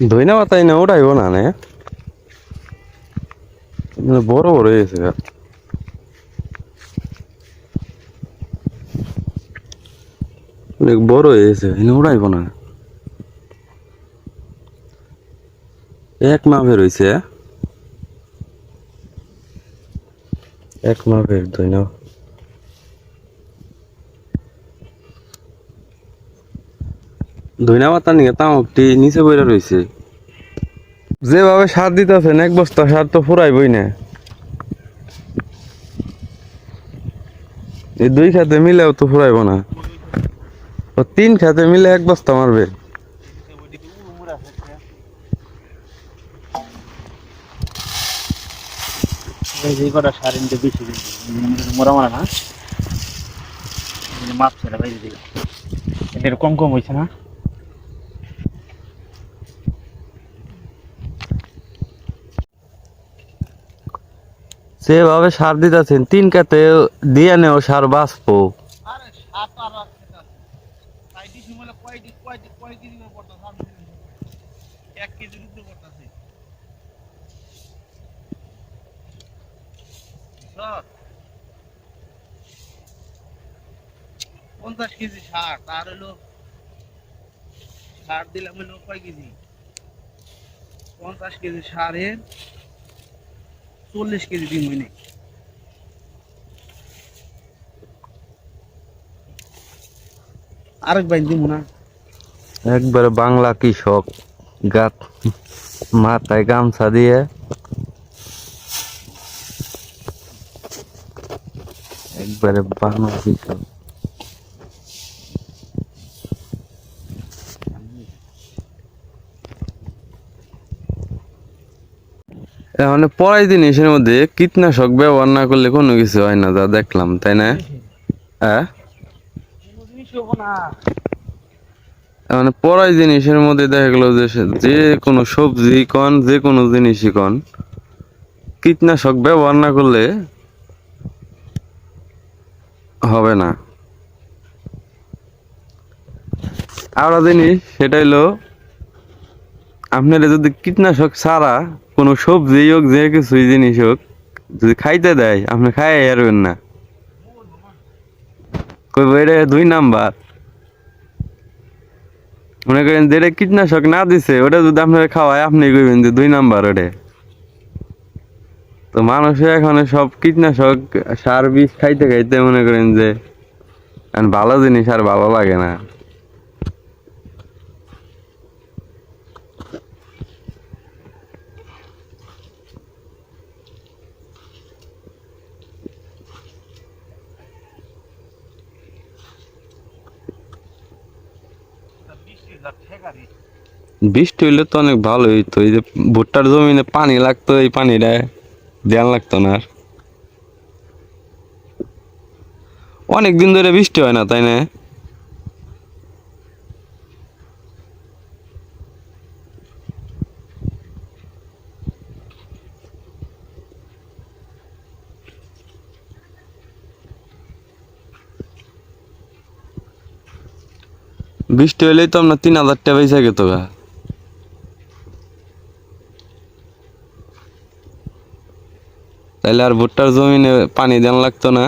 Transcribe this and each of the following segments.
ধইনা পাতাই না ওটাইব না, নে। মানে বড় বড় হয়েছে অনেক বড় হয়েছে উড়াইব না। এক মাপের হয়েছে এক মাপের ধইনা। ধইনা পাতা নিয়ে তামকটি নিচে বইরা রয়েছে যেভাবে সার দিতেছেন এক বস্তা সার তো ফুরাইবই না। এই দুই খাতে মিলেও তো ফুরাইব না। ও তিন খাতে মিলে এক বস্তা মারবে। এই যে কটা সার ইনতে বেশি মোরা মারা না। মাপ ছেড়ে এদের কম কম হয়েছে না? যেভাবে সার দিতেছেন, তিন খাতে দিয়ে নেও সার বাঁচবো। পঞ্চাশ কেজি সার, তার হলো সার দিলাম কয় কেজি? পঞ্চাশ কেজি সারের চল্লিশ কেজি দিন হয়নি আরেক বাইন দিব না একবারে বাংলা কৃষক গাত মাথায় গামছা দিয়ে একবারে বাংলা কৃষক মানে পড়াই জিনিসের মধ্যে কীটনাশক ব্যবহার না করলে কোনো কিছু হয় না, যা দেখলাম, তাই না? হ্যাঁ? মানে পড়াই জিনিসের মধ্যে দেখা গেল যে যে কোনো সবজি কন, যে কোনো জিনিসই কন, কীটনাশক ব্যবহার না করলে হবে না। আরও জিনিস, সেটা হলো আপনারা যদি কীটনাশক ছাড়া কোনো সবজি হোক, যে কিছুই জিনিস হোক, যদি খাইতে দেয়, আপনি খাই পারবেন না। দুই নাম্বার। মনে করেন যেটা কীটনাশক না দিছে, ওটা যদি আপনার খাওয়ায়, আপনি কইবেন যে দুই নাম্বার ওটা। তো মানুষের এখন সব কীটনাশক, সার বীজ খাইতে খাইতে মনে করেন যে ভালো জিনিস আর ভালো লাগে না। বৃষ্টি হইলে তো অনেক ভালো হইতো। এই যে ভুট্টার জমিনে পানি লাগতো, এই পানিটা ধ্যান লাগতো না আর। অনেক দিন ধরে বৃষ্টি হয় না, তাই না? বৃষ্টি হলেই তো আপনার তিন হাজার টাকা পয়সা গেত গা। তাইলে আর ভুট্টার জমিনে পানি দেন লাগতো না?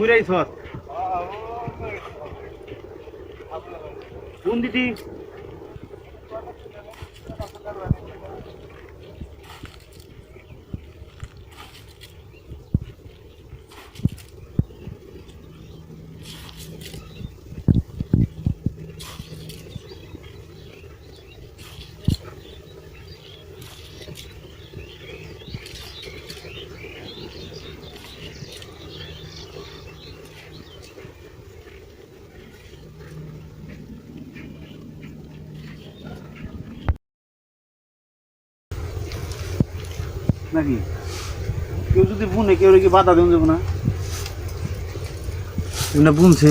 ঘুরে নাকি? কেউ যদি বুনে কেউ কি বাধা দেন যাব না বুনছে।